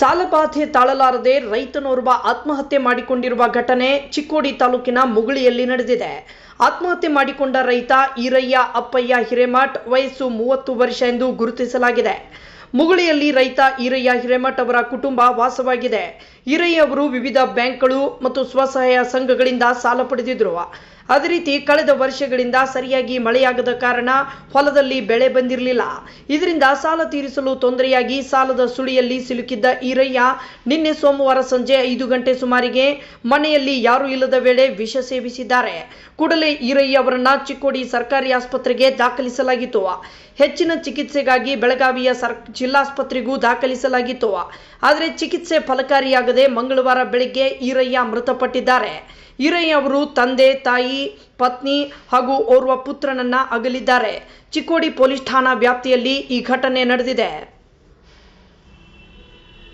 ಸಾಲಬಾಧೆ ತಾಳಲಾರದೆ ರೈತನೋರ್ವ ಆತ್ಮಹತ್ಯೆ ಮಾಡಿಕೊಂಡಿರುವ ಘಟನೆ ಚಿಕ್ಕೋಡಿ ತಾಲೂಕಿನ ಮುಗುಳಿಯಲ್ಲಿ ನಡೆದಿದೆ. ಆತ್ಮಹತ್ಯೆ ಮಾಡಿಕೊಂಡ ರೈತ ಈರಯ್ಯ ಅಪ್ಪಯ್ಯ ಹಿರೇಮಠ್ ವಯಸ್ಸು ಮೂವತ್ತು ವರ್ಷ ಎಂದು ಗುರುತಿಸಲಾಗಿದೆ. ಮುಗುಳಿಯಲ್ಲಿ ರೈತ ಈರಯ್ಯ ಹಿರೇಮಠ್ ಅವರ ಕುಟುಂಬ ವಾಸವಾಗಿದೆ. ಈರಯ್ಯ ಅವರು ವಿವಿಧ ಬ್ಯಾಂಕ್ಗಳು ಮತ್ತು ಸ್ವಸಹಾಯ ಸಂಘಗಳಿಂದ ಸಾಲ ಪಡೆದಿದ್ರು. ಅದೇ ರೀತಿ ಕಳೆದ ವರ್ಷಗಳಿಂದ ಸರಿಯಾಗಿ ಮಳೆಯಾಗದ ಕಾರಣ ಹೊಲದಲ್ಲಿ ಬೆಳೆ ಬಂದಿರಲಿಲ್ಲ. ಇದರಿಂದ ಸಾಲ ತೀರಿಸಲು ತೊಂದರೆಯಾಗಿ ಸಾಲದ ಸುಳಿಯಲ್ಲಿ ಸಿಲುಕಿದ್ದ ಈರಯ್ಯ ನಿನ್ನೆ ಸೋಮವಾರ ಸಂಜೆ ಐದು ಗಂಟೆ ಸುಮಾರಿಗೆ ಮನೆಯಲ್ಲಿ ಯಾರೂ ಇಲ್ಲದ ವೇಳೆ ವಿಷ ಸೇವಿಸಿದ್ದಾರೆ. ಕೂಡಲೇ ಈರಯ್ಯ ಅವರನ್ನ ಚಿಕ್ಕೋಡಿ ಸರ್ಕಾರಿ ಆಸ್ಪತ್ರೆಗೆ ದಾಖಲಿಸಲಾಗಿತ್ತು. ಹೆಚ್ಚಿನ ಚಿಕಿತ್ಸೆಗಾಗಿ ಬೆಳಗಾವಿಯ ಸರ್ ಜಿಲ್ಲಾಸ್ಪತ್ರೆಗೂ ದಾಖಲಿಸಲಾಗಿತ್ತು. ಆದರೆ ಚಿಕಿತ್ಸೆ ಫಲಕಾರಿಯಾಗದೆ ಮಂಗಳವಾರ ಬೆಳಗ್ಗೆ ಈರಯ್ಯ ಮೃತಪಟ್ಟಿದ್ದಾರೆ. ಈರಯ್ಯ ಅವರು ತಂದೆ, ತಾಯಿ, ಪತ್ನಿ ಹಾಗೂ ಓರ್ವ ಪುತ್ರನನ್ನ ಅಗಲಿದ್ದಾರೆ. ಚಿಕ್ಕೋಡಿ ಪೊಲೀಸ್ ಠಾಣಾ ವ್ಯಾಪ್ತಿಯಲ್ಲಿ ಈ ಘಟನೆ ನಡೆದಿದೆ.